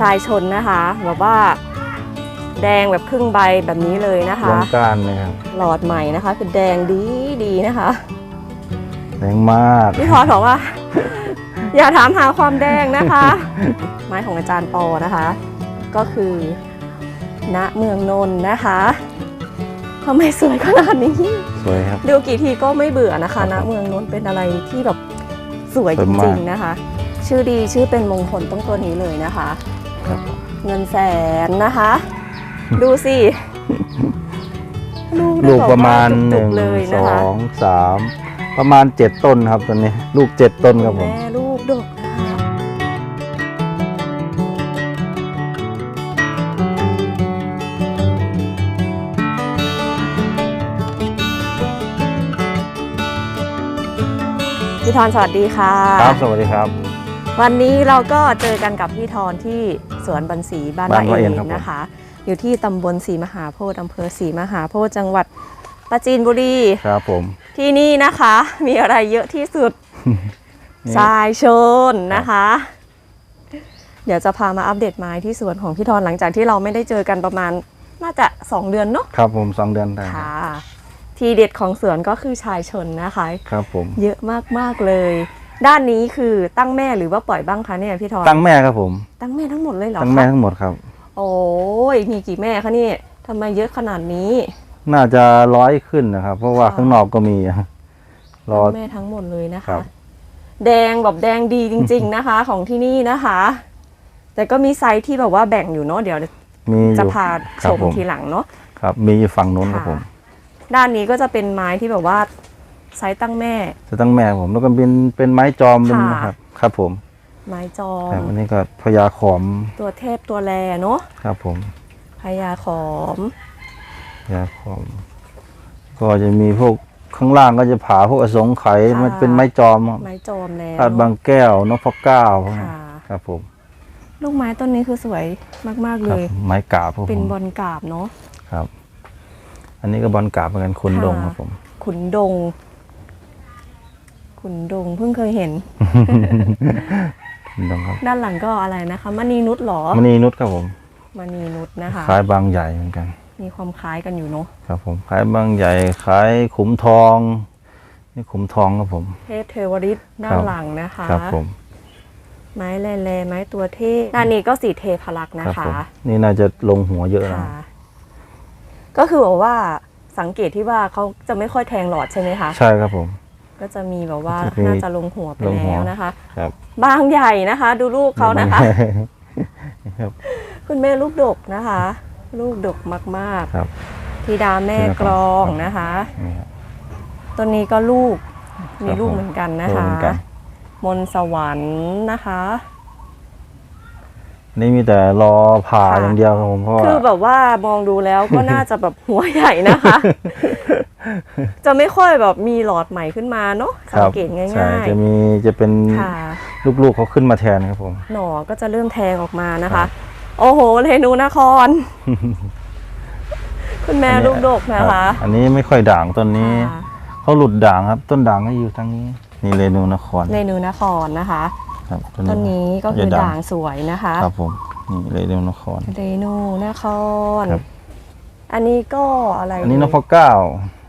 ชายชนนะคะแบบว่าแดงแบบครึ่งใบแบบนี้เลยนะคะวงการเลยครับหลอดใหม่นะคะ คือแดงดีดีนะคะ แรงมาก พี่พอบอกว่า อย่าถามหาความแดงนะคะ ไม้ของอาจารย์ปอนะคะ ก็คือณเมืองนนท์นะคะทำไมสวยขนาดนี้สวยครับดูกี่ทีก็ไม่เบื่อนะคะคณรับเมืองนนท์เป็นอะไรที่แบบสวยสวยจมาริกงๆนะคะ ชื่อดีชื่อเป็นมงคลต้องตัวนี้เลยนะคะครับเงินแสนนะคะ ดูสิลูกลูกประมาณได้หแบบนึ่งว่าจุกๆเลยสนะอคะงสามประมาณเจ็ดต้นครับตอนนี้ ลูกเจ็ดต้นครับผมแม่ลูก ดกนะคะพี่ทอนสวัสดีค่ะ ครับ สวัสดีครับ วันนี้เราก็เจอกันกับพี่ทอนที่สวนบันสีบ้านบ้านวะวะเอเอ็งนครับผมนะคะ อยู่ที่ตำบลศรีมหาโพธิ์อำเภอศรีมหาโพธิ์จังหวัดปราจีนบุรี ครับผม ที่นี่นะคะมีอะไรเยอะที่สุด นี่ ทรายโชนนะคะ เดี๋ยวจะพามาอัปเดตไม้ที่สวนของพี่ทอนหลังจากที่เราไม่ได้เจอกันประมาณน่าจะ 2 เดือนเนาะครับผมสองเดือนได้ครับค่ะ ทีเด็ดของสวนก็คือชายชนนะคะ ครับผม เยอะมากๆเลย ด้านนี้คือตั้งแม่หรือว่าปล่อยบ้างคะเนี่ยพี่ทอนตั้งแม่ครับผม ตั้งแม่ทั้งหมดเลยเหรอตั้งแม่คะทั้งหมดครับ โอ้ยมีกี่แม่คะเนี่ยทำไมเยอะขนาดนี้ น่าจะร้อยขึ้นนะครับ เพราะว่าค่ะ ข้างนอกก็มีรอ ตั้งแม่ทั้งหมดเลยนะครัคะ บ แดงแบบแดงดีจริง ๆนะคะ ของที่นี่นะคะ แต่ก็มีไซส์ที่แบบว่าแบ่งอยู่เนาะเดี๋ยวมีอจะยู่พาครัชบมผมทีหลังเนาะครับ มีอยู่ฝั่งนู้นครับค่ะผม ด้านนี้ก็จะเป็นไม้ที่แบบว่าไซส์ตั้งแม่จะตั้งแม่ผม แล้วก็เป็นเป็นไม้จอมเป็นค่ะนะครับ ครับผม ไม้จอครับมอันนี้ก็พญาขอม ตัวเทพตัวแลเนาะครับผมพญาขอมพญาขอม ก็จะมีพวก ข้างล่างก็จะผาพวกอสงไขยมันเป็นไม้จอมครับไม้จอมแล้วอาดบางแก้วนพเก้าพวกนั้นค่ะ ครับผมลูกไม้ต้นนี้คือสวยมาก ๆ คเลรับย ไม้กาบครับเป็นผมบอลกราบเนาะ ครับ อันนี้ก็บอลกาบเหมือนกันคุณดงค่ะครับผม ขุนดง ขุนดงเพิ่งเคยเห็น คุณดงครับด้านหลังก็อะไรนะคะมณีนุชเหรอมณีนุชครับผมมณีนุชนะคะขายบางใหญ่เหมือนกัน มีความคล้ายกันอยู่เนาะครับผมขายบางใหญ่ขายขุมทอง นี่ขุมทองครับผม เทพเทวริตด้าครันบหลังนะคะครับผม ไม้แลแลไม้ตัวเทพด้านนี้ก็สีเทพลักษณ์คนะรับคะผมนี่น่าจะลงหัวเยอะแล้วค่ะก็คือบอกว่าสังเกตที่ว่าเขาจะไม่ค่อยแทงหลอดใช่ไหมคะ ใช่ครับผม ก็จะมีแบบว่าจะมีน่าจะลงหัวไปลงหัวแล้วนะคะ ครับ บางใหญ่นะคะ ดูลูกเขานะคะครับคุณแม่ลูกดกนะคะ ลูกดกมากครับ ๆธิดาแม่นี่นะครับกรองนะคะ นี่ครับ ต้นนี้ก็ลูกมีครับลูกผมเหมือนกันนะลูกคะ เหมือนกัน มนต์สวรรค์นะคะ นี่มีแต่รอผ่าค่ะ อย่างเดียวครับผมเพราะว่า คือแบบว่ามองดูแล้วก็น่าจะแบบหัวใหญ่นะคะ จะไม่ค่อยแบบมีหลอดใหม่ขึ้นมาเนาะคสัรังบเกตง่ายใช่จะมีจะเป็นๆค่ะ ลูกๆเขาขึ้นมาแทนครับผม หน่อก็จะเริ่มแทงออกมานะครัคะ บ โอ้โหเรนูนคร คุณแม่ลูกดกนะรัคะ บอันนี้ไม่ค่อยด่างต้นนี้ ค่ะ เขาหลุดด่างครับ ต้นด่างก็อยู่ทางนี้ นี่เรนูนครเรนูนครนะคะ ครับต้นนี้ก็คือจะด่างสวยนะคะครับผมนี่เรนูนคร เรนูนคร ครับ อันนี้ก็อะไรอันนี้นพเก้า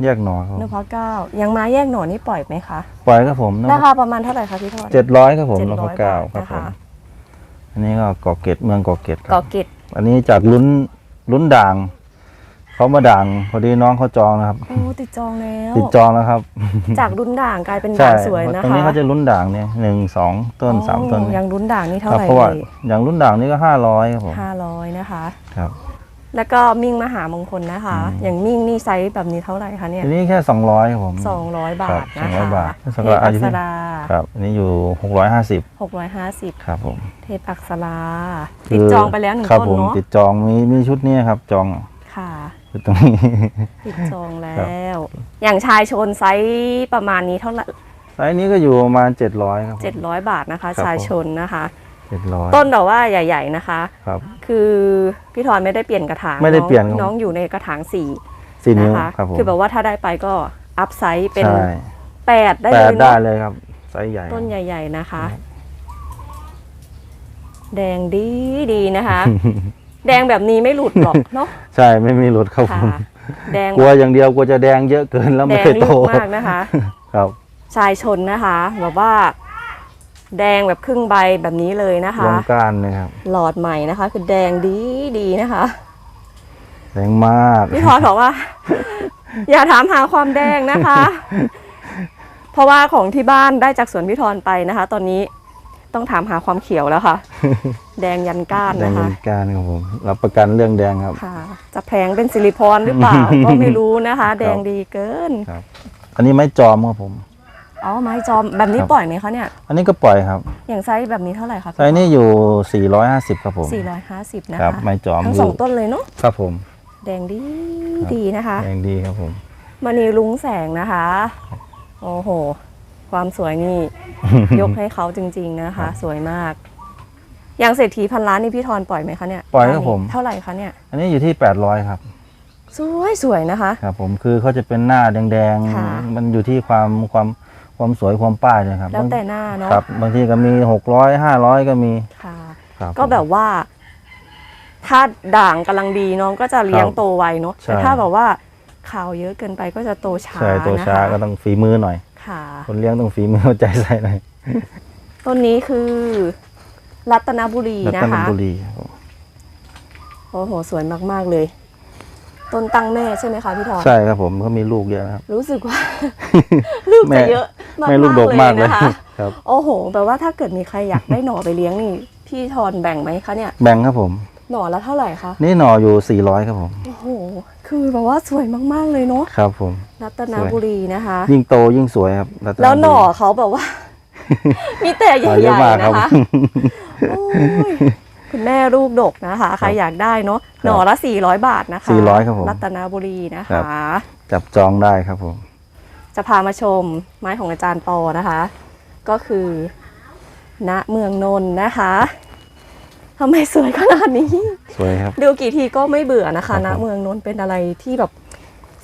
แยกหนอครับนพเก้ายังมาแยกหน่อนี่ปล่อยไหมคะ ปล่อยครับผมราคาประมาณเท่าไหร่คะพี่ทอด เจ็ดร้อยครับผม700นพเก้าบาทครับนะคะผม อันนี้ก็เกาะเกร็ดเมืองเกาะเกร็ดคกอรับกิดอันนี้จากลุ้นลุ้นด่าง เขามาด่างพอดีน้องเขาจองนะครับ โอ้ติดจองแล้ว ติดจองแล้วครับจากรุ่นด่างกลายเป็นใช่ด่างสวยนะตรงคะนี้เขาจะลุ้นด่างเนี่ยหนึ่งสองต้นสามต้นอ๋อยังรุ่นด่างนี่เท่าครับไหร่เพราะว่าเลยอย่างรุ่นด่างนี่ก็ห้าร้อยครับผมห้าร้อยนะคะ ครับ แล้วก็มิ่งมหามงคลนะคะอืมอย่างมิ่งนี่ไซส์แบบนี้เท่าไหร่คะเนี่ยทีนี้แค่สองร้อยครับผมสองร้อยบาทครันะบคะ200บาทเทสำพหรับอาอัยุกที่ษราครับอันนี้อยู่หกร้อยห้าสิบหกร้อยห้าสิบครับผมเทพอักษราคืติดจองไปแล้วหนึ่งครับต้นผมเนาะติดจองมีมีชุดนี้ครับจองค่ะชุดตรงนี้ ติดจองแล้ครับวอย่างชายชนไซส์ประมาณนี้เท่าไหร่ไซส์นี้ก็อยู่ประมาณเจ็ดร้อยครับผม เจ็ดร้อยบาทนะคะ ครับ ชายชนนะคะ จเจ็ดร้อยต้นแบบว่าใหญ่ ๆนะคะ ครับ คือพี่ทอนไม่ได้เปลี่ยนกระถางไม่ได้องเปลี่ยนครับน้องอยู่ในกระถางสี่สี่นิ้วนะคะครับผมคือแบบว่าถ้าได้ไปก็อัพไซส์เป็นใช่แปดได้แปเลดยได้เนาะเลยครับไซส์ใหญ่ต้นใหญ่ ๆนะคะครับแดงดีดีนะคะ แดงแบบนี้ไม่หลุดหรอกเนาะใช่ไม่มีหลุดครับผค่ะมแดงกลัวอย่างเดียวกลัวจะแดงเยอะเกินแล้วแดไม่งเคยลึโตกมากนะคะ ครับชายชนนะคะแบบว่า แดงแบบครึ่งใบแบบนี้เลยนะลคะงก้านเลยครับ หลอดใหม่นะคะ คือแดงดีดีนะคะ แดงมากพี่ทอบอกว่า อย่าถามหาความแดงนะคะ เพราะว่าของที่บ้านได้จากสวนพี่ทอนไปนะคะ ตอนนี้ต้องถามหาความเขียวแล้วค่ะ แดงยันก้านแดงนะยัคะนก้านครับผมรับประกันเรื่องแดงครับค่ะ จะแพงเป็นซิลิพรหรือเปล่า ก็ไม่รู้นะคะ แดงดีเกินครับอันนี้ไม้จอมครับผม อ๋อไม้จอมแบบนี้ครับ ปล่อยไหมคะเนี่ย อันนี้ก็ปล่อยครับอย่างไซส์แบบนี้เท่าไหร่คะไซส์นี้อยู่ 450 ครับผมสี่ร้อยห้าสิบนะครัคะบไม้จอมทั้งอสอยู่งต้นเลยเนาะครับผมแดงดีครับดีนะคะแดงดีครับผม มณีลุงแสงนะคะ โอ้โห ความสวยนี่ ยกให้เขาจริง ๆนะคะ สวยมาก อย่างเศรษฐีพันล้านนี่พี่ทอนปล่อยไหมคะเนี่ยปล่อยครับผม เท่าไหร่คะเนี่ย อันนี้อยู่ที่ 800 ครับ สวยสวยนะคะ ครับผมคือเขาจะเป็นหน้าแดงค่ะ ๆ มันอยู่ที่ความความ ความสวยความป้ายเลยครับแล้วแต่บางหน้าเนาะครับ บางทีก็มี600 500ก็มีค่ะ ครับก็แบบว่า ถ้าด่างกำลังดีน้องก็จะเลี้ยงโตไวเนาะใช่ แต่ถ้าแบบว่าขาวเยอะเกินไปก็จะโตช้าใช่ตัวนะคะช้าก็ต้องฝีมือหน่อย ค่ะ คนเลี้ยงต้องฝีมือเอาใจใส่หน่อยต้นนี้คือ รัตนบุรีรันะตนคะ บุรีครับผมโอ้โห สวยมาก ๆ เลย ต้นตั้งแม่ใช่ไหมคะพี่ทอนใช่ครับผมเขามีลูกเยอะนะครับรู้สึกว่า ลูกแม่จะเยอะมากแม่ลูกดกมากเลยนะคะครับโอ้โหแปลว่าถ้าเกิดมีใครอยากได้หน่อไปเลี้ยงนี่ พี่ทอนแบ่งไหมคะเนี่ยแบ่งครับผมหน่อละเท่าไหร่คะนี่หน่ออยู่ 400 ครับผมโอ้โหคือแบบว่าสวยมากๆเลยเนาะครับ ผมรัตนบุรีนะคะ ยิ่งโตยิ่งสวยครับรัตบุรีแล้วหน่อเขาแบบว่า มีแต่ใหหน่อเยญ่อะมากๆครันะบคะโอ้ย คุณแม่ลูกดกนะคะ ใครอยากได้เนาะหน่อละ 400 บาทนะคะ400ครับผมรัตนบุรีนะครัคะ บ จับจองได้ครับผม จะพามาชมไม้ของอาจารย์ปอนะคะ ก็คือ ณเมืองนนท์นะคะทำไมสวยขนาดนี้ สวยครับ ดูกี่ทีก็ไม่เบื่อนะคะครัณบผมเมืองนนท์เป็นอะไรที่แบบ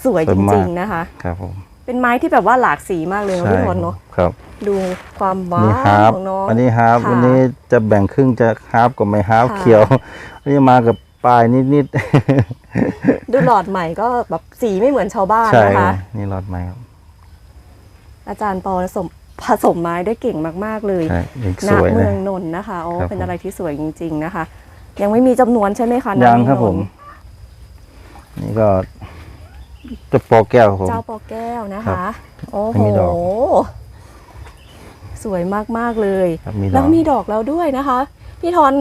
สวยสวยจมากริงๆนะคะ ครับผม เป็นไม้ที่แบบว่าหลากสีมากเลยเนาะใช่พี่พลเนาะครับดูความหวานี่นฮาร์ฟของน้องอันนี้ฮาร์ฟค่ะ วันนี้จะแบ่งครึ่งจะฮาร์ฟกับไม่ฮาร์ฟค่ะ เขียวอันนี้มากับปลายนิดดูหลอดใหม่ก็แบบสีไม่เหมือนชาวบ้าๆนใช่นะครัคะบนี่รอดไหมครับอาจารย์ปอผสมผสมไม้ได้เก่งมาก ๆ เลยใช่ยังณสวยเลเมืยองนนท์นะคะโอ้ครับ เป็นผมอะไรที่สวยจริง ๆ นะคะ ยังไม่มีจำนวนใช่ไหมคะณยังครับเองนผนมท์นี่ก็ จะปอแก้วครับผม เจ้าปอแก้วนะครัคะบโอ้ไม่โหมีดอกสวยมากๆเลย ครับมีดแล้อวกมีดอกแล้วด้วยนะคะ พี่ทอน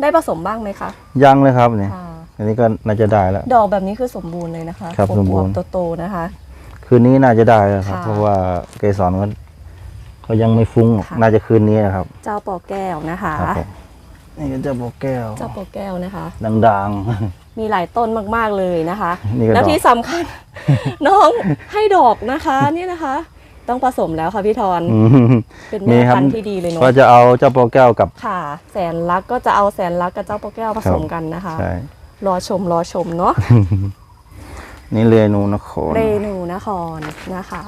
ได้ผสมบ้างไหมคะยังเลยครับเนี่ย ค่ะอันนี้ก็น่าจะได้แล้ว ดอกแบบนี้คือสมบูรณ์เลยนะคะครับอวสมบูรณ์ ๆโตๆนะคะ คืนนี้น่าจะได้แล้วครับ ค่ะเพราะว่าเกสรก็เขายังไม่ฟุ้งค่ะ น่าจะคืนนี้นะครับ เจ้าปอแก้วนะคะ ครับผมนี่ก็จะปอแก้วเจ้าปอแก้วนะคะ ดัง มีหลายต้นมาก ๆเลยนะคะนี่ก็แล้วดอกที่สำคัญน้องให้ดอกนะคะนี่นะคะ ต้องผสมแล้วค่ะพี่ทอนๆอืมเป็นมีแม่ครับพันธุ์ที่ดีเลยเนาะก็จะเอาเจ้าปอแก้วกับค่ะ แสนรักก็จะเอาแสนรักกับเจ้าปอแก้วผสมกันนะคะใช่รอชมรอชมเนาะนี่เรนูนครเรนูนครนะคะ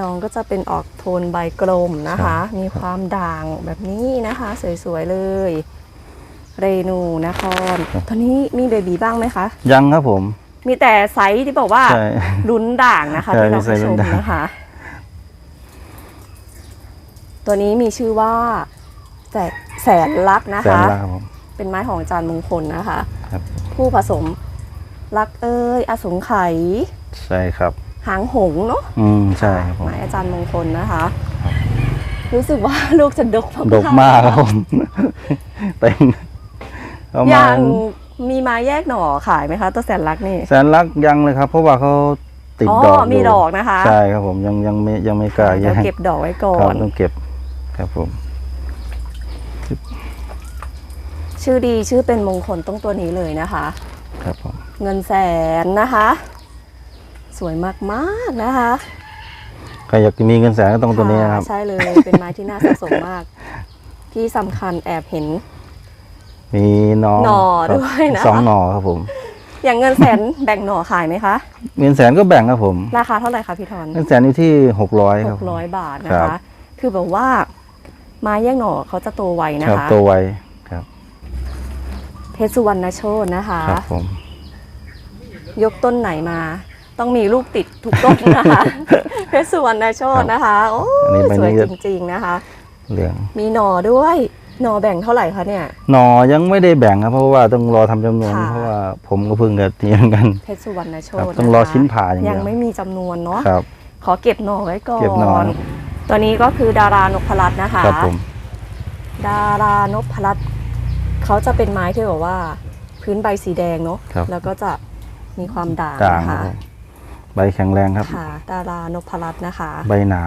น้องก็จะเป็นออกโทนใบกลมนะคะ มีความด่างแบบนี้นะคะ สวยๆเลย เรนูนครตอนนี้มีเบบีบ้างไหมคะ ยังครับผม มีแต่ไซส์ที่บอกว่าใช่ลุ้นด่างนะคะใช่ที่เรามีไซไปส์ชลุ้มนด่าง นะคะ ตัวนี้มีชื่อว่าแสแสนลักษณ์นะแสนคะ ละครับผม เป็นไม้ของอาจารย์มงคลนะคะ ครับ ผู้ผสมรักเอ้ยอสงไขยใช่ครับ หางหงส์เนาะอืมใช่ครับผมไม้อาจารย์มงคลนะคะ รู้สึกว่าลูกจะดกมากๆดกมากครับผมเต็ม ประอมาย่าณงมีไม้แยกหน่อขายไหมคะตัวแสนลักษณ์นี่แสนลักยังเลยครับ เพราะว่าเขาติดอ๋อดอกมียู่ดอกนะคะใช่ครับผมยังยังไม่ยังไม่กล้าแยเรากเก็บดอกไว้ก่อครับน ต้องเก็บครับผม ชื่อดีชื่อเป็นมงคลต้องตัวนี้เลยนะคะ ครับผมเงินแสนนะคะ สวยมากๆนะคะใครอยากมีเงินแสนก็ต้องตัวนี้นะครับใช่เลย เป็นไม้ที่น่าสะสมมาก ที่สำคัญแอบเห็น มีหนอหน่อครับด้วยนะคะสองหนอครับผม อย่างเงินแสนแบ่งหน่อขายไหมคะ เงินแสนก็แบ่งครับผม ราคาเท่าไหร่คะพี่ทอนเงินแสนอยู่ที่หกร้อยคหรับกร้อยบาทนะครัคะ บ คือแบบว่าไม้แยกหน่อเขาจะโตไวนะครับคะ ตัวไวครับเพชรสุวรรณโชตนะคะ ครับผม ยกต้นไหนมา ต้องมีลูกติดทุกต้นนะคะ เพชรสุวรรณโชตนะคะ โอ้อันนี้ใบสวยนี้ จริงๆนะคะ เหลืองมีหน่อด้วย หน่อแบ่งเท่าไหร่คะเนี่ย หนอยังไม่ได้แบ่งครับเพราะว่าต้องรอทำจำนวน ค่ะ เพราะว่าผมก็เพิ่งจะเตรียมกันเพชรสุวรรณโชครับตต้องรอชิ้นผ่าอย่างเดียวยังไม่มีจำนวนเนาะครับ ขอเก็บหน่อไว้ก่อนเก็บหน่อตัวนี้ก็คือดารานพรัตน์นะคะ ครับผม ดารานพรัตน์เขาจะเป็นไม้ที่แบบว่า พื้นใบสีแดงเนาะครับ แล้วก็จะมีความด่างด่างนะครัคะบผมใบแข็งแรงครับ ค่ะ ดารานพรัตน์นะคะ ใบหนา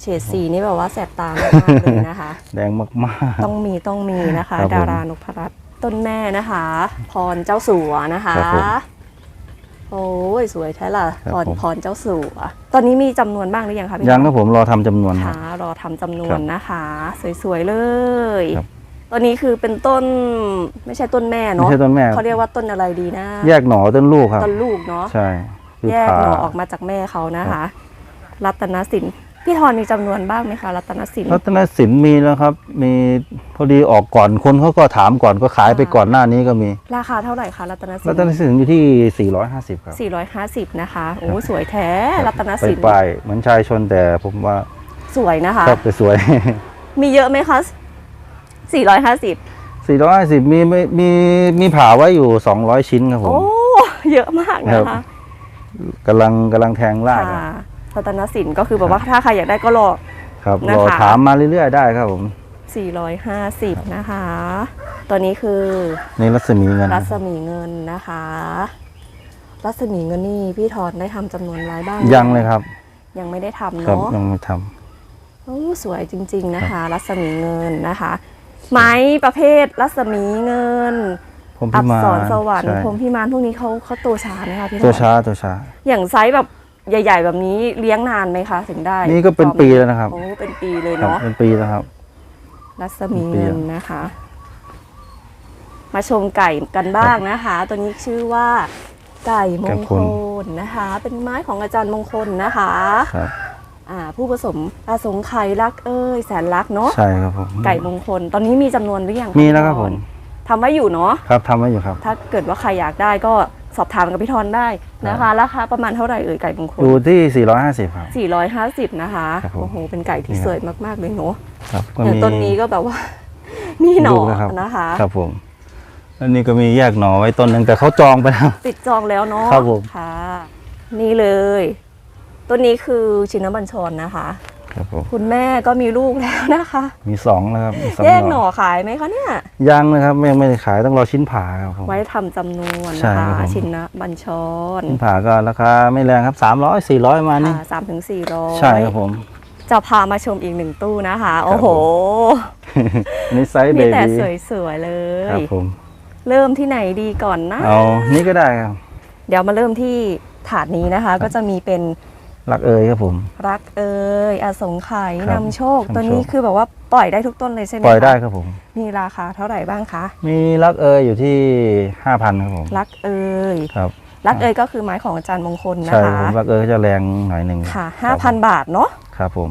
เฉดสีนี่แบบว่าแสบตามากๆเลยนะคะ แดงมากต้องมีต้องมีนะคะ ครับผม ดารานพรัตน์ต้นแม่นะคะ พรเจ้าสัวนะคะ ครับผม โอ้ยสวยแท้ล่ะครับพรผม พรเจ้าสัวตอนนี้มีจำนวนบ้างหรือยังคะพี่ๆยังครับผมรอทำจำนวนคค่ะรับรอทำจำนวครันบนะคะ สวยๆเลยครับ ตอนนี้คือเป็นต้นไม่ใช่ต้นแม่ไม่เนาะใช่ต้นแม่เขาเรียกว่าต้นอะไรดีนะแยกหนอต้นลูกครับ ต้นลูกเนาะ ใช่คือแยกผ่า หน่อออกมาจากแม่เขานะคะรัตนสิน พี่ทอนมีจำนวนบ้างไหมคะรัตนสิน รัตนสินมีแล้วครับ มีพอดีออกก่อนคนเขาก็ถามก่อนก็ขายไปค่ะก่อนหน้านี้ก็มี ราคาเท่าไหร่คะรัตนสิรัตนนสินอยู่ที่ 450 ครับ 450 นะคะ โอ้สวยแท้รัตนไปสินปลายๆเหมือนชายชนแต่ผมว่าสวยนะคะครับสวย มีเยอะไหมคะ 450ๆ450 มีมีมีมีผ่าไว้อยู่ 200 ชิ้นครับผโอ้ม เยอะมากนะครัคะบ กำลังกำลังแทงรากค่ะอะ รัตนสินก็คือแบบว่าถ้าใครอยากได้ก็รอ ครับนะคะรอถามมาเรื่อยๆได้ครับผม 450 นะคะ ตัวนี้คือในรัศมีเงินรัศมีเงินนะคะ รัศมีเงินนี่พี่ทอนได้ทำจำนวนไว้บ้างยังเลยครับ ยังไม่ได้ทำครับเนาะยังไม่ทโอ้สวยจริง ๆนะคะ รัศมีเงินนะคะ ไม้ประเภทรัศมีเงินำผมอัพิกมานษรสวรรค์ใช่พรหมพิมานพวกนี้เขาเขาโตช้าไหมคะพี่ทอนตัวช้าตัวช้าอย่างไซส์แบบ ใหญ่ ๆ แบบนี้เลี้ยงนานไหมคะถึงได้นี่ก็เป็นปีแล้วนะครับโอ้เป็นปีเลยครับเนาะเป็นปีแล้วครับ รัศมีเงินนะคะ มาชมไก่กันบ้างนะคะ ตัวนี้ชื่อว่าไก่มงคลนะคะ เป็นไม้ของอาจารย์มงคลนะคะครับอ่าผู้ผสมอาสงไข่รักเอ้ยแสนรักเนาะใช่ครับผมไก่มงคล ตอนนี้มีจำนวนหรือยังะมีแล้วครับพี่ผทอมนทำไว้อยู่เนาะครับทำไว้อยู่ครับ ถ้าเกิดว่าใครอยากได้ก็ สอบถามกับพี่ทอนได้นะคะราคาประมาณเท่าไหร่เอ่ยไก่มงคลอยู่ที่ 450 ครับ 450 นะคะครับผมโอ้โหเป็นไก่ที่นี่ครับสวยมากๆเลยเนาะครับก็อย่างมีต้นนี้ก็แบบว่ามีหน่อลูกนะครับนะคะครับผมแล้วนี่ก็มีแยกหน่อไว้ต้นหนึ่งแต่เขาจองไปแล้วติดจองแล้วเนาะครับผมค่ะ นี่เลย ต้นนี้คือชินบัญชรนะคะ ครับผมคุณแม่ก็มีลูกแล้วนะคะ มีสองแล้วครับมีสองแยกหน่อขายไหมคะเนี่ย ยังนะครับยังไม่ได้ขายต้องรอชิ้นผ่าครับผม ไว้ทำจำนวนใช่นะคะครับผม ชินบัญชรชิ้นผ่าก็ราคาไม่แรงครับ300 400มานี่สามถึงสี่ร้อยใช่ครับผม จะพามาชมอีกหนึ่งตู้นะคะ โอ้โห อันนี่ไซส์เบมีแต่บีสวยๆเลครัย บผม เริ่มที่ไหนดีก่อนนะ เอานี่ก็ได้ครับ เดี๋ยวมาเริ่มที่ถาดนี้นะคะ ก็จะมีเป็น รักเอยครับผม รักเอ่ยอสงไขยครับนำโชคนำโชค ตัวนี้คือแบบว่าปล่อยได้ทุกต้นเลยใช่ไหมปล่อยได้คะครับผม มีราคาเท่าไหร่บ้างคะมีรักเอยอยู่ที่5,000ครับผมรักเอ่ยครับรักเอ่ยก็คือไม้ของอาจารย์มงคลนะใช่คะผมรักเอยจะแรงหน่อยหนึ่งค่ะรับผม5,000บาทเนาะครับผม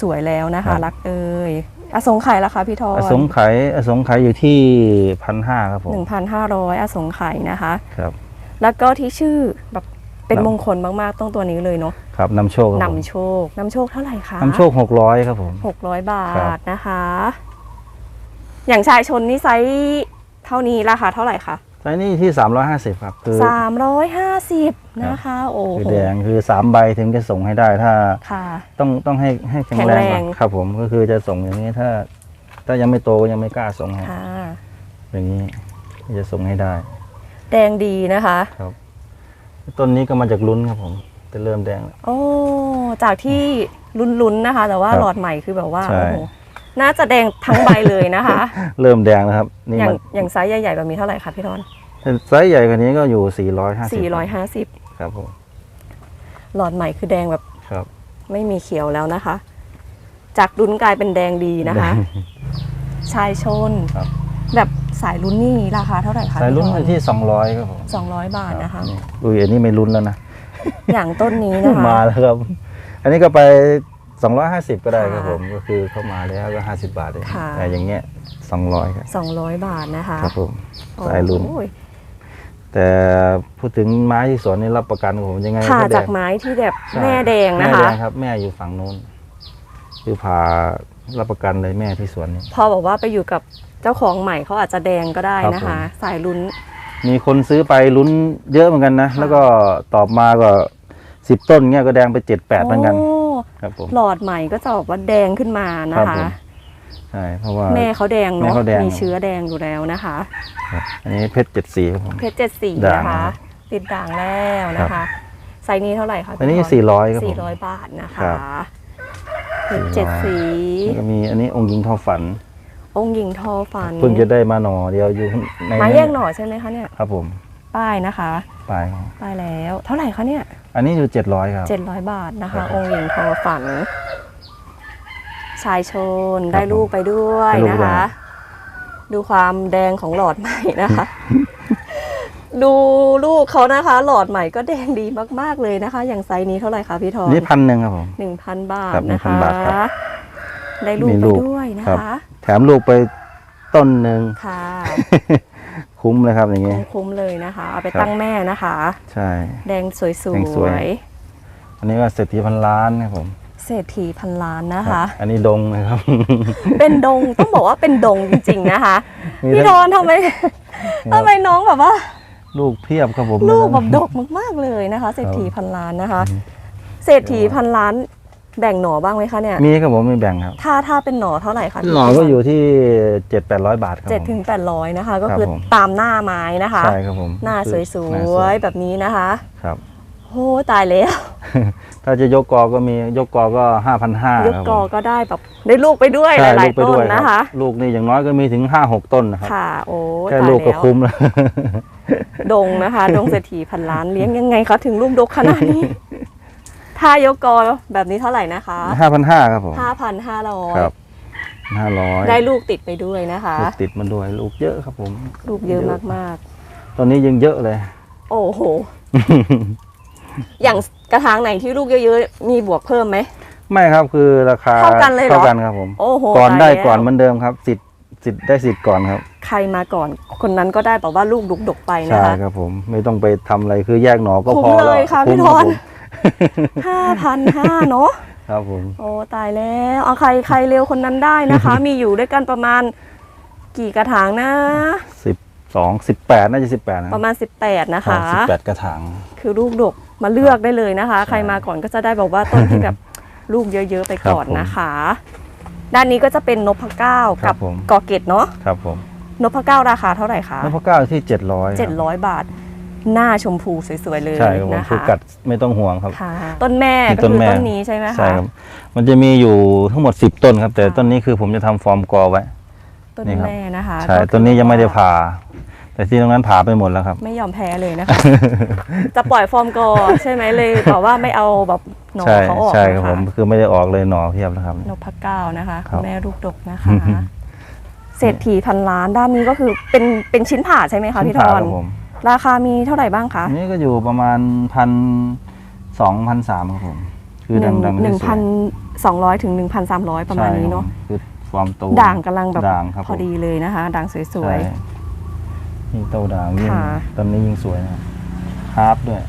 สวยๆแล้วนะครัคะ บ รักเอ่ยอสงไขยราคาพี่ทออนสงไขยอสงไขยอยู่ที่พันห้าครับผม1,500อสงไขยนะคะ ครับ แล้วก็ที่ชื่อแบบ เป็นนำมงคลมากๆต้องตัวนี้เลยเนาะครับนำโชคครับผมนำโชคนำโชคเท่าไหร่คะนำโชคหกร้อยครับผม600บาครัทบนะคะ อย่างชายชนนี่ไซส์เท่านี้ราคาเท่าไหร่คะไซส์นี่ที่สามร้อยห้าสิบครับคือ350นะคะโอ้คือโหแดงคือสามใบถึงจะส่งให้ได้ถ้าค่ะต้องต้องให้ให้แข็งแข็งแรแรงงก่อนครับ ผมก็คือจะส่งอย่างนี้ถ้า ถ้ายังไม่โตก็ยังไม่กล้าส่งให้ค่ะอย่างนี้จะส่งให้ได้ แดงดีนะคะครับ ต้นนี้ก็มาจากลุ้นครับผมจะเริ่มแดงแล้ว โอ้ จากที่ลุ้นๆนะคะ แต่ว่าครับหลอดใหม่คือแบบว่าใช่ โอ้โหน่าจะแดงทั้งใบเลยนะคะ เริ่มแดงแล้วครับ นี่อย่างมันอย่างไซส์ใหญ่ๆแบบนี้เท่าไหร่คะพี่ทอน ไซส์ใหญ่กว่านี้ก็อยู่สี่ร้อยห้าสิบ450 ครับผมหลอดใหม่คือแดงแบบครับไม่มีเขียวแล้วนะคะ จากลุ้นกลายเป็นแดงดีนะคะ ชายชน ครับ แบบสายลุ้นนี่ราคาเท่าไหร่คะสายลุ้นพี่อยู่ที่ 200ครับผมสองร้อยบาทนะคะนี่อุ้ยอันนี้ไม่ลุ้นแล้วนะอย่างต้นนี้นะคะ มาแล้วครับ อันนี้ก็ไป 250 ก็ได้ครับค่ะผมก็คือเข้ามาแล้วก็ 50 บาทเองค่ะ แต่อย่างเงี้ย200ครับสองร้อยบาทนะคะครับผมสายลุ้น โอ้ยแต่พูดถึงไม้ที่สวนนี่รับประกันของผมยังไงผ่าก็แดจากงไม้ที่แบบใช่แม่แดงนะแม่คะแดงครับ แม่อยู่ฝั่งนู้นคือผ่า รับประกันเลยแม่ที่สวนนี่พอบอกว่าไปอยู่กับเจ้าของใหม่เขาอาจจะแดงก็ได้นะครัคะ บผม สายลุ้น มีคนซื้อไปลุ้นเยอะเหมือนกันนะ ค่ะ แล้วก็ตอบมาก็สิบต้นเงี้ยก็แดงไปเจ็ดแปดเหมือนกันโครับผม หลอดใหม่ก็จะบอกว่าแดงขึ้นมานะครับผคะมใช่เพราะว่า แม่เขาแดงแม่เนาะเขาแดง มีเชื้อแดงอยู่แล้วนะคะ ครับอันนี้เพชรเจ็ดสีครับผม เพชรเจ็ดสีด่างนะคะนะครับติดด่างแล้วนะคะไซส์นี้เท่าไหร่คะอันนี้พี่พสี่ร้อยครับผสี่มร้อยบาทนะคะ ครับ เพชรเจ็ดสี แล้วก็มีอันนี้องค์หญิงทอฝัน องค์หญิงทอฝันเพิ่งจะได้มาหน่อเดียวอยู่ในไม้แยกหน่อใช่ไหมคะเนี่ย ครับผมป้ายนะคะ ไปครับป้ายแล้ว เท่าไหร่คะเนี่ย อันนี้อยู่เจ็ดร้อยครับเจ็ดร้อยบาทนะครัคะบองค์หญิงทอฝัน ชายชนครับได้ลูกไปด้วยได้ลูกนะด้วยคะ ดูความแดงของหลอดใหม่นะคะ ดูลูกเขานะคะ หลอดใหม่ก็แดงดีมากๆเลยนะคะ อย่างไซส์นี้เท่าไหร่คะพี่ทออันนี้พันหนึ่งครับผมหนึ่งพันบาทครับนะคะ1,000บาทครับได้ลูกมีไปลูก ด้วยนะครัคะบแถมลูกไปต้นหนึ่งค่ะคุ้มเลยครับอย่างเงี้ย คุ้มๆเลยนะคะ เอาไปครับ ตั้งแม่นะคะ ใช่ แดงสวยแดงสวยๆอันนี้ก็เศรษฐีพันล้านครับผมเศรษฐีพันล้านนะครัคะ บอันนี้ดงนะครับ เป็นดงต้องบอกว่าเป็นดงจริงๆนะคะ มีพี่ทั้งดอนทำไมทำไมน้องแบบว่า ลูกเพียบครับผมลูกแบบดกมาก ๆ เลยนะคะ เศรษฐีพันล้านนะคะ เศรษฐีพันล้านแบ่งหน่อบ้างไหมคะเนี่ย มีครับผมมีแบ่งครับ ถ้าถ้าเป็นหน่อเท่าไหร่คะหน่อก็อยู่ที่เจ็ดแปดร้อยบาทครับเจ็ดผมถึงแปดร้อยนะคะ ก็ครับคือผมตามหน้าไม้นะคะ ใช่ครับผม หน้าสคือวหน้ายสๆแบบนี้นะคะ ครับ โอ้ตายแล้ว ถ้าจะยกกอก็มียกกอก็ห้าพันห้ายกกอก็ได้แบบได้ลูกไปด้วยหใช่ลาลูยกไปๆต้ด้นวยนะครัคะบลูกนี่อย่างน้อยก็มีถึงห้าหกต้นนะครับค่ะโอ้แค่ตายลูกก็แล้วคุ้มแล้วดงนะคะดงเศรษฐีพันล้านเลี้ยงยังไงคะถึงลูกดกขนาดนี้ถ้ายกกอแบบนี้เท่าไหร่นะคะห้าพันห้าครับผมห้าพันห้าร้อยครับห้าร้อยได้ลูกติดไปด้วยนะคะลูกติดมันด้วยลูกเยอะครับผม ลูกเยอะมากตอนนี้ยังเยอะเลยๆโอ้โห อย่างกระถางไหนที่ลูกเยอะๆ มีบวกเพิ่มไหม ไม่ครับคือราคาเท่ากันเลยเหรอเท่ากันครับผมโอ้โหก่อนได้ตายแล้ว ก่อนเหมือนเดิมครับ สิทธิ์สิทธิ์ได้สิทธิ์ก่อนครับ ใครมาก่อน คนนั้นก็ได้แบบว่าลูกดุกดกๆไปนะใช่คะ ครับผมไม่ต้องไปทำอะไรคือแยกหน่อก็คุ้มพอแล้วเลยค่ะพี่มทอนรับผมห้าพันห้าเนาะ ครับผม โอ้ตายแล้วเอาใครใครเร็วคนนั้นได้นะคะ มีอยู่ด้วยกันประมาณกี่กระถางนะ สิบสองสิบแปดน่าจะสิบแปดนะประมาณ 18 นะคะ สิบแปดกระถาง คือลูกดก มาเลือกได้เลยนะคะ ใครมาก่อนก็จะได้แบบว่าต้นที่แบบลูกเยอะๆไปก่อนครับผมนะคะ ด้านนี้ก็จะเป็นนพเก้าครักับบผมกอเกตเนาะครับผมนพเก้าราคาเท่าไหร่คะแล้วพอเก้าที่เจ็ดร้อย700 บาท หน้าชมพูสวยๆเลยใช่ครับผมนะคือคะกัดไม่ต้องห่วงครับค่ะต้นแม่ที่ก็ต้นคือแม่ต้นนี้ใช่ไหมคะใช่ครับมันจะมีอยู่ทั้งหมดสิบต้นครับ แต่ค่ะต้นนี้คือผมจะทำฟอร์มกอไว้ต้นนี่ครับแม่นะคะใช่ก็คือต้นนี้ยังไม่ได้ผ่า แต่ที่ตรงนั้นผ่าไปหมดแล้วครับ ไม่ยอมแพ้เลยนะคะ จะปล่อยฟอร์มกอใช่ไหมเลยบอกว่าไม่เอาแบบหนอใช่เขาออกใช่นะครับคะผมคือไม่ได้ออกเลยหน่อเพียบแล้วครับ นพเก้านะคะครับ แม่ลูกดกนะคะ เศรษฐีพันล้านด้านนี้ก็คือเป็นเป็นชิ้นผ่าใช่ไหมคะพี่ทผ่าอนครับผมราคามีเท่าไหร่บ้างคะอันนี้ก็อยู่ประมาณพันสองพันสามครับผม คือหนึ่งดังๆหนึ่งที่สุดพันสองร้อยถึงหนึ่งพันสามร้อยประมาณนี้เนาะใช่ครับผมคือฟอร์มโตด่างกำลังแบบด่างครับพอดีเลยนะคะ ด่างสวยใช่ นี่โตด่างยิ่งค่ะ ตอนนี้ยิ่งสวยนะครับฮาร์ปด้วย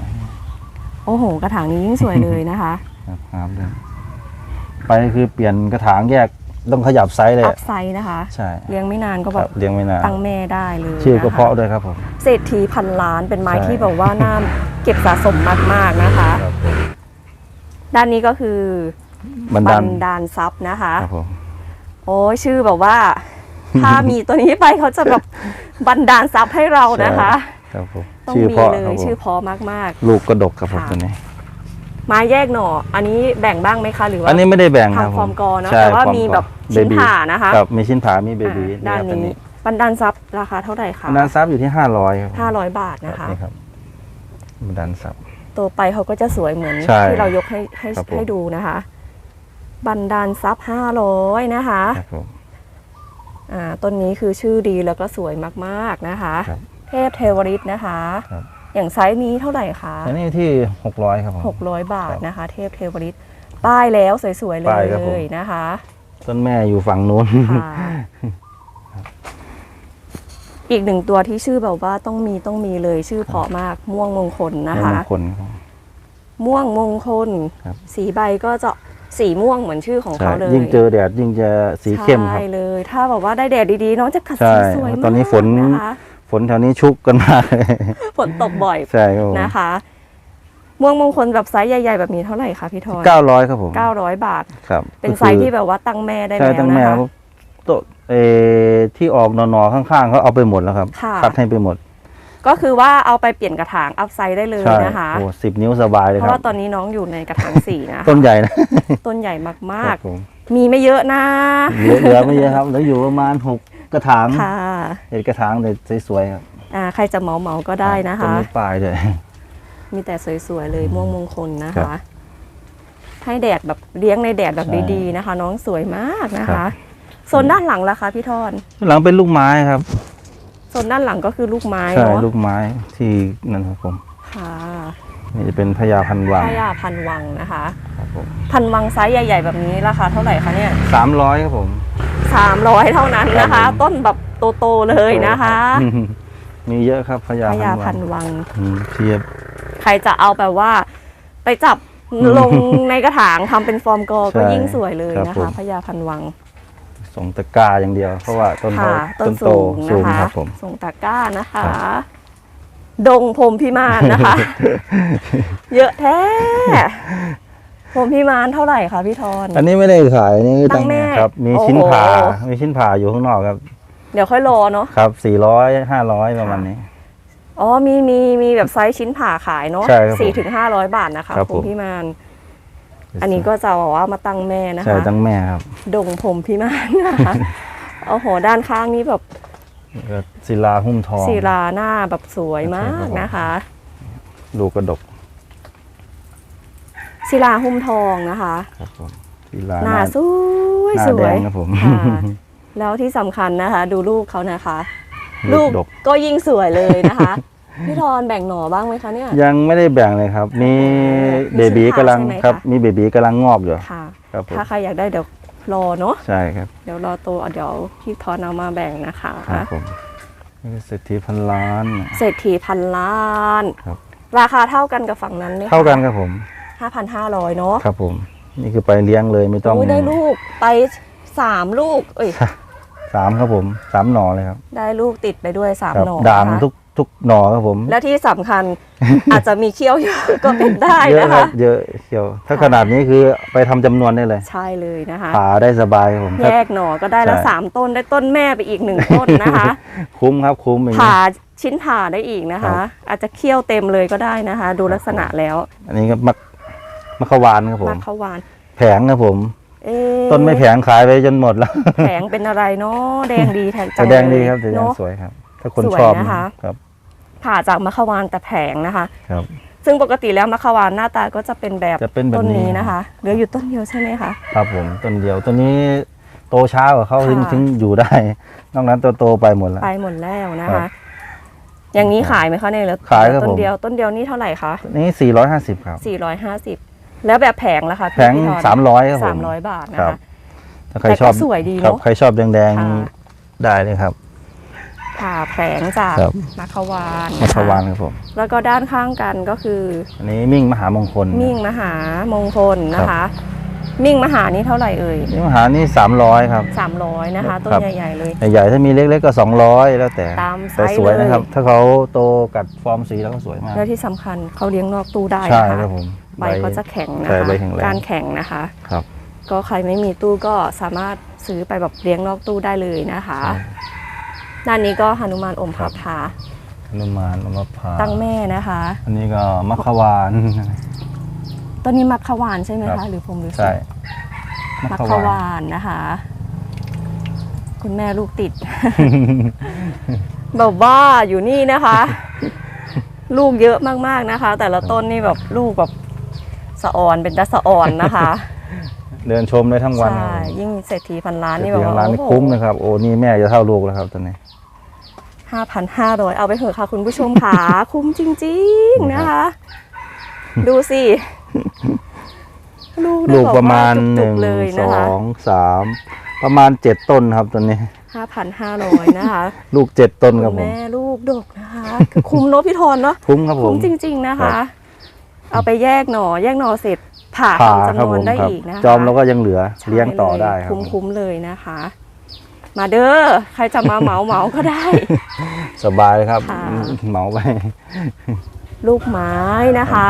ๆโอ้โห กระถางนี้ยิ่งสวยเลยนะคะ ครับฮาร์ปด้วย ไปคือเปลี่ยนกระถางแยกต้องขยับไซส์เลยอัพไซด์นะคะ ใช่เลี้ยงไม่นานก็คแบรับบเลี้ยงไม่นานตั้งแม่ได้เลยชื่อก็นคเพราะด้วยครับผม เศรษฐีพันล้านเป็นไม้ใช่ ที่แบบว่าน่าเก็บสะสมมากๆนะคะ ครับผมด้านนี้ก็คือบันบัดาลนดาลทรัพย์นะคะ ครับผมโอ้ยชื่อแบบว่า ถ้ามีตัวนี้ไปเขาจะแบบบันดาลทรัพย์ให้เรานะคะ ครับผมต้องชื่อมีเพราะเลครับยผมชื่อเพอมาก ลูกกระดกครับผมค่ะ ตัวนี้ๆไม้แยกหน่อ อันนี้แบ่งบ้างไหมคะหรือว่า อันนี้ไม่ได้แบ่งครับทำฟอร์มกอเนอะใช่แต่ว่าฟอร์มีกอแบบชิ้น Baby ผ่านะคะ ครับมีชิ้นผ่ามีเบบีอ่าด้านตัวนี้ บันดาลทรัพย์ราคาเท่าไหร่คะบันดาลทรัพย์อยู่ที่ห้าร้อยครับผมห้าร้อยบาทนะคะนี่ครับบันดาลทรัพย์ตัวไปเขาก็จะสวยเหมือนใช่ที่เรายกให้ให้ครับผม ให้ดูนะคะ บันดาลทรัพย์500นะคะ ครับผมอ่า ต้นนี้คือชื่อดีแล้วก็สวยมากๆนะคะ ครับเทพเทวริตนะคะ ครับ อย่างไซส์นี้เท่าไหร่คะอันนี้ที่หกร้อยครับผม 600 บาทครับนะคะ เทพเทวริตป้ายแล้วสวยๆเลป้ายครับผม ยนะคะต้นแม่อยู่ฝั่งนู้น ค่ะอีกหนึ่งตัวที่ชื่อแบบว่าต้องมีต้องมีเลยชื่อเพราะมากม่วงมงคลนะคะมงคลครับผมม่วงมงคล ครับ สีใบก็จะ สีม่วงเหมือนชื่อของใช่เขาเลยยิ่งเจอแดดยิ่งจะสีเข้มครับ ใช่เลย ถ้าแบบว่าได้แดดดีๆน้องจะขัดใช่สีสวยมากตอนนี้ฝน นะคะฝนแถวนี้ชุกกันมากเลยฝนตกบ่อยใช่ครับผมนะคะ ม่วงมงคลแบบไซส์ใหญ่ๆ แบบนี้เท่าไหร่คะพี่ทอนเก้าร้อยครับผม900บาท ครับเป็นก็ไซคือส์ที่แบบว่าตั้งแม่ได้ใช่แล้วตั้งนะแม่คะโตะเออที่ออกหนอๆข้างๆเขาเอาไปหมดแล้วครับค่ะ คัดให้ไปหมด ก็คือว่าเอาไปเปลี่ยนกระถางอัพไซด์ได้เลยใช่นะคะโอ้สิบนิ้วสบายเลยเพคราะรับว่าตอนนี้น้องอยู่ในกระถางสีนะ ต้นใหญ่นะต้นใหญ่มากครับผมๆ มีไม่เยอะนะ เหลือเหลือไม่เยอะครับเหลืออยู่ประมาณหกกระถางค่ะเห็ดกระถางแต่สวยๆครับอ่าใครจะเหมาเหมาๆก็ได้นะต้นคะ นี้ปลายด้วย มีแต่สวยๆเลยม่วงมงคลนะครัคะ บให้แดดแบบเลี้ยงในแดดแบบใช่ดีๆนะคะ น้องสวยมากนะครัคะบ โซนด้านหลังล่ะคะพี่ทอนหลังเป็นลูกไม้ครับ โซนด้านหลังก็คือลูกไม้ใช่เนาะลูกไม้ที่นั่นครับผม ค่ะนี่จะเป็นพญาพันวางพญาพันวังนะคะ ครับผมพันวังไซส์ใหญ่ ๆ แบบนี้ราคาเท่าไหร่คะเนี่ยสามร้อยครับผม สามร้อยเท่านั้นนะครัคะ บผม ต้นแบบโตๆเลยนะคะอืมมีเยอะครับพญาพญาพัพันนวางวัง อืมเทียบ ใครจะเอาแบบว่า ไปจับลงในกระถางทำเป็นฟอร์มกอก็ใช่ยิ่งสวยเลยครับนะผคะมพญาพันวัง ส่งตะกร้าอย่างเดียว เพราะว่าต้นเขาค่ะต้นโตสูงสูงนะคะครับผมส่งตะกร้านะคะครับดงพรหมพิมานนะคะ เยอะแท้พรหมพิมานเท่าไหร่คะพี่ทอน อันนี้ไม่ได้ขายนี่คือตั้ตั้งงแม่ครับ มีโอ้โห ชิ้นผ่ามีชิ้นผ่าอยู่ข้างนอกครับ เดี๋ยวค่อยรอเนาะ ครับสี่ร้อยห้าร้อยประมาณนี้ อ๋อมีมีมีแบบไซส์ชิ้นผ่าขายเนาะใช่ครับผมสี่ถึงห้าร้อยบาทนะคะครับพรหผมมพิมาน อันนี้ก็จะบอกว่ามาตั้งแม่นะใช่คะตั้งแม่ครับ ดงพรหมพิมานนะคะโอ้โหด้านข้างนี้แบบแล้วก็ศิลาหุ้มทองศิลาหน้าแบบสวยมากนะคะลูกกระดกศิลาหุ้มทองนะคะครับผมศิลาหน้าสวยหน้าสแดวยงครับผมค่ะแล้วที่สำคัญนะคะ ดูลูกเขานะคะ ลูลูกกดกก็ยิ่งสวยเลยนะคะ พี่ทอนแบ่งหน่อบ้างไหมคะเนี่ย ยังไม่ได้แบ่งเลยครับ มีมีเบบีกำลังชิ้นผ่าใช่ไหมครับคะมีเบบีกำลังงอกอยู่ค่ะครับผมถ้าใครอยากได้เดี๋ยวรอเนาะใช่ครับ เดี๋ยวรอโตวเดี๋ยวพี่ทอนเอามาแบ่งนะคะครับผมนี่คือเศรษฐีพันล้านเศรษฐีพันล้านครับราคาเท่ากันกับฝั่งนั้นไหมคะเท่ากันครับผมห้าพันห้าร้อยเนาะครับผม นี่คือไปเลี้ยงเลยไม่ต้องโอ้ยได้ลูกไปสามลูก เอ้ยสามครับผมสามหน่อเลยครับ ได้ลูกติดไปด้วยสามครับหน่อด่างนะคะทุก ทุกหน่อครับผม และที่สำคัญ อาจจะมีเคี้ยวเยอะก็เป็นได้เยอะนะครัคะบเยอะเชียว ถ้าค่ะขนาดนี้คือไปทำจำนวนได้เลยใช่เลยนะคะ ผ่าได้สบายครับผมแยกหน่อก็ได้ละใช่ สามต้นได้ต้นแม่ไปอีกหนึ่งต้นนะคะคุ้มครับคุ้มอย่างนี้ผ่าชิ้นผ่าได้อีกนะครัคะ บ อาจจะเคี่ยวเต็มเลยก็ได้นะคะ ดูลักษณะแล้วอันนี้ก็มักมักขวานครับผมมักขวานแผงครับผม เอ๊ะต้นไม่แผงขายไปจนหมดแล้ว แผงเป็นอะไรเนาะแดงดีแทนจัแต่งแดงเลยดีครับแต่แดงเนาะสวยครับ ถ้าคนสวยชอบนะคะ ครับ ผ่าจากมะขวานแต่แผงนะคะ ครับ ซึ่งปกติแล้วมะขวานหน้าตาก็จะเป็นแบบจะเป็นแบบต้นนี้นี้นะคะเหลืออยู่ต้นเดียวใช่ไหมคะ ครับผมต้นเดียวต้นนี้โตช้ากว่าเขาถึงค่ะถึงอยู่ได้ นอกนั้นตัวโตไปหมดแล้ว ไปหมดแล้วนะครัคะ บอย่างนี้ขายไหมคะเนี่ยเหลือขายครับต้ผนมเดียวต้นเดียวนี่เท่าไหร่คะนี่ 450 ครับ 450 แล้วแบบแผงล่ะคะแผง พี่ทอน300 ครับผมสามร้อยบาทนะครัคะ บ ถ้าใครแต่ชอบก็สวยดีครับเนาะใครชอบแดงค่ะ ๆได้เลยครับ ผ่าแผงจากครับมะขวานมันะทคะวานครับผม แล้วก็ด้านข้างกันก็คือ อันนี้มิ่งมหามงคลมิ่งมหามงคลนะคะ มิ่งมหานี่เท่าไหร่เอ่ยมิ่งมหานี่300ครับ 300นะคะ ต้นครับ ใหญ่ ๆ เลย ใหญ่ๆถ้ามีเล็กๆก็ 200 แล้วแต่ตามไซแต่ส์สวยเลยนะครับถ้าเขาโตกัดฟอร์มสีแล้วก็สวยมาก แล้วที่สำคัญเขาเลี้ยงนอกตู้ได้ใช่นะคะครับผม ใบเขาจะแข็งนะใช่คะใบแข็งแรง การแข็งนะคะ ครับ ก็ใครไม่มีตู้ก็สามารถซื้อไปแบบเลี้ยงนอกตู้ได้เลยนะคะ ด้านนี้ก็หนุมานอมครัพับบทาอนุมานอมพาตั้งแม่นะคะ อันนี้ก็มัคควานต้นนี้มักขวานใช่ไหมครัคะบหรือผมรู้สึใช่กมักขวานนะคะ คุณแม่ลูกติดแบบว่าอยู่นี่นะคะ ลูกเยอะมากๆนะคะ แต่ละต้นนี่แบบลูกแบบสะออนเป็นดัสะออนนะคะ เดินชมได้ทั้งวันคใช่รับยิ่งเศรษฐีพันล้านเศรษนี่ฐีแบบทางว่าร้านนี่คุ้มนะครับ โอ้นี่แม่จะเท่าลูกแล้วครับตอนนี้ ห้าพันห้าร้อยเอาไปเถอะค่ะคุณผู้ชมค่ะ คุ้มจริง ๆ นะคะ ดูสิ ลูกได้ลูกบอกประมาณว่หจุนึ่กงๆเลยสนะอคะงสามประมาณเจ็ดต้นครับตอนนี้ห้าพันห้าร้อยนะคะ ลูกเจ็ดต้นครับคุณผม แม่ลูกดกนะคะ คือคุ้มเนอะพี่ทอนเนาะคุ้มครับผคุ้มมจริง ๆนะครัคะ บ เอาไปแยกหน่อ แยกหน่อเสร็จผ่าผ่าทำครับจำนผวนมได้ครับ อีกนะคะจอมแล้วก็ยังเหลือใช่เลี้ยงต่อได้ครับคุ้มๆเลยนะคะ มาเด้อใครจะมาเหมาเหมาก็ได้ สบายเลยครับ ค่ะ เหมาไป ลูกไม้นะคะ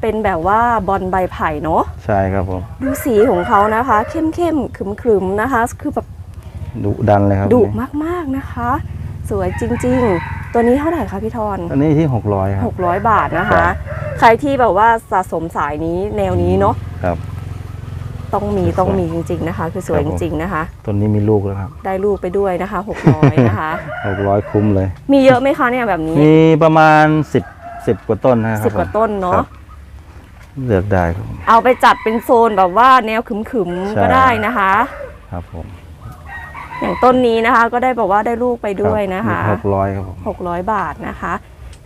เป็นแบบว่าบอลใบไผ่เนาะใช่ครับผมดูสีของเขานะคะ เข้มเข้มๆขรึมขรึมๆนะคะ คือแบบดุดันเลยครับดุมากๆนะคะ สวยจริง ๆ ตัวนี้เท่าไหร่คะพี่ทอน อันนี้ที่หกร้อยครับ 600 บาทนะครัคะ บ ใครที่แบบว่าสะสมสายนี้แนวนี้เนาะครับ ต้องมีต้องมีจริง ๆนะคะ คือสวยครัจบผมริงๆนะคะ ต้นนี้มีลูกแล้วครับ ได้ลูกไปด้วยนะคะ600นะคะหกร้อยคุ้มเลย มีเยอะไหมคะเนี่ยแบบนี้ มีประมาณสิบสิบกว่าต้นนะครับสิบกว่าต้นคเนาะรับเลือกได้ครับผมเอาไปจัดเป็นโซนแบบว่าแนวขึมใช่ๆก็ได้นะคะ ครับผมอย่างต้นนี้นะคะก็ได้บอกว่าได้ลูกไปด้วยนะคะหกร้อยครับผม600บาทนะคะ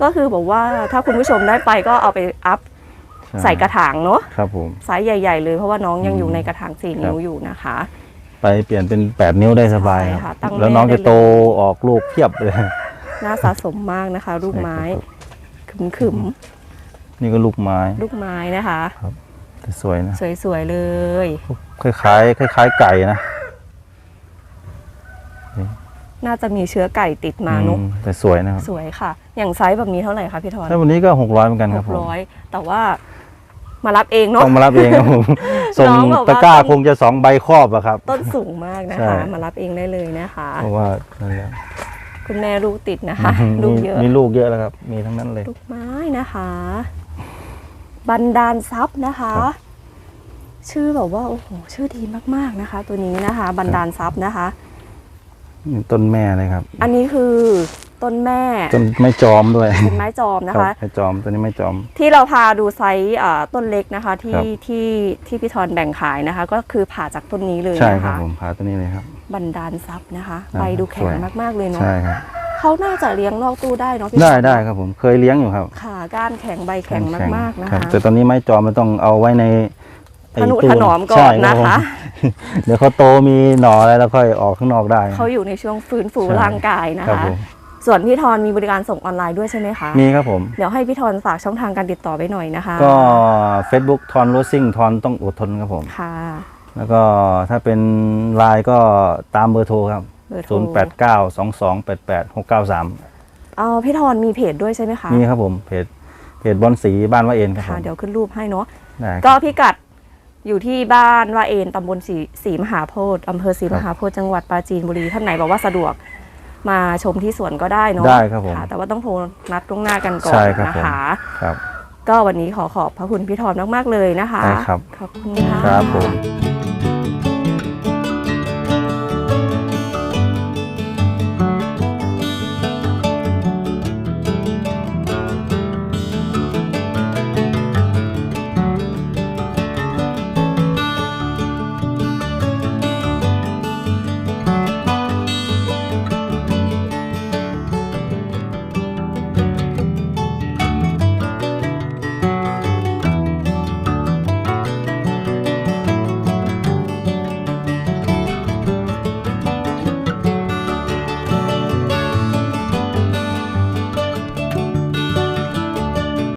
ก็คือบอกว่าถ้าคุณผู้ชมได้ไปก็เอาไปอัพช่ ใส่กระถางเนาะครับผมไซส์ใหญ่ ๆ เลยเพราะว่าน้องยังอยู่ในกระถางสี่ครับนิ้วอยู่นะคะ ไปเปลี่ยนเป็นแปดนิ้วได้สบายใช่ครัค่ะบตั้งแล้วน้องแม่ได้จะโตเลยออกลูกเพียบเลยน่าสะสมมากนะคะ ลูกไม้ใช่ครับขึมนี่ก็ลูกไม้ๆลูกไม้นะคะแต่สวยนะสวยๆเลย คล้ายๆคล้าย ๆ ไก่นะน่าจะมีเชื้อไก่ติดมาเนุกอืมแต่สวยนะครับ สวยค่ะ อย่างไซส์แบบนี้เท่าไหร่คะพี่ทอนถ้าวันนี้ก็หกร้อยเหมือนกันคหรับกผมร้อยแต่ว่า มารับเองเนาะต้องมารับเองครับผมส่งน้องบอกว่าตะกร้าต้องคงจะสองใบครอบอะครับ ต้นสูงมากนะใช่คะ มารับเองได้เลยนะคะเพราะว่านั่นแหละคุณแม่ลูกติดนะคะลูกเยอะมีลูกเยอะแล้วครับ มีทั้งนั้นเลยลูกไม้นะคะ บันดาลทรัพย์นะคะครับชื่อแบบว่าโอ้โหชื่อดีมากๆนะคะ ตัวนี้นะคะ บันดาลทรัพย์นะคะนี่ต้นแม่เลยครับ อันนี้คือ ต้นแม่ต้นไม่จอมด้วยเป็นไม้จอมนะครัคะบไม่จอมตัวนี้ไม่จอม ที่เราพาดูไซส์อ่าต้นเล็กนะคะ ที่ครับที่ที่พี่ทอนแบ่งขายนะคะ ก็คือผ่าจากต้นนี้เลยใช่นะครับคะผมพาตัวนี้เลยครับบันดาลทรัพย์นะคะอ่าใบดูแข็สงวยมากๆเลยเนาะใช่ครับเขาน่าจะเลี้ยงนอกตู้ได้เนาะพี่ได้ทอนได้ครับผมเคยเลี้ยงอยู่ครับค่ะก้านแข็งใบแข็งมากๆนะรับคะแต่ตอนนี้ไม้จอมมันต้องเอาไว้ในไอ้ทนุตู้ถนอมก่อนใช่รับนะคะผมเดี๋ยวเขาโตมีหน่ออะไรแล้วค่อยออกข้างนอกได้ เขาอยู่ในช่วงฟื้นฟูใช่ร่างกายนะครัคะผม ส่วนพี่ทอนมีบริการส่งออนไลน์ด้วยใช่ไหมคะ มีครับผม เดี๋ยวให้พี่ทอนฝากช่องทางการติดต่อไว้หน่อยนะคะ ก็ Facebook ทอนโรซิ่งทอนต้องอดทนครับผม ค่ะ แล้วก็ถ้าเป็นไลน์ก็ตามเบอร์โทรครับ เบอร์โทร 0 8 9 2 2 8 8 6 9 3 เอาพี่ทอนมีเพจด้วยใช่ไหมคะมีครับผมเพจเพจบอลสีบ้านว่าเอ็นครับผค่ะ มเดี๋ยวขึ้นรูปให้เนาะ ได้ครับ ก็พิกัดอยู่ที่บ้านว่าเอนตำบลศรีศรีมหาโพธิ์อำเภอศรีมหาโพธิ์จังหวัดปราจีนบุรี ท่านไหนบอกว่าสะดวก มาชมที่สวนก็ได้เนาะได้ครับผมค่ะแต่ว่าต้องโทรนัดล่วงหน้ากันก่อนใช่ครับนะผม คะครับ ก็วันนี้ขอขอบพระคุณพี่ทอนมากๆเลยนะคะ ได้ครับ ขอบคุณค่ะ ครับผม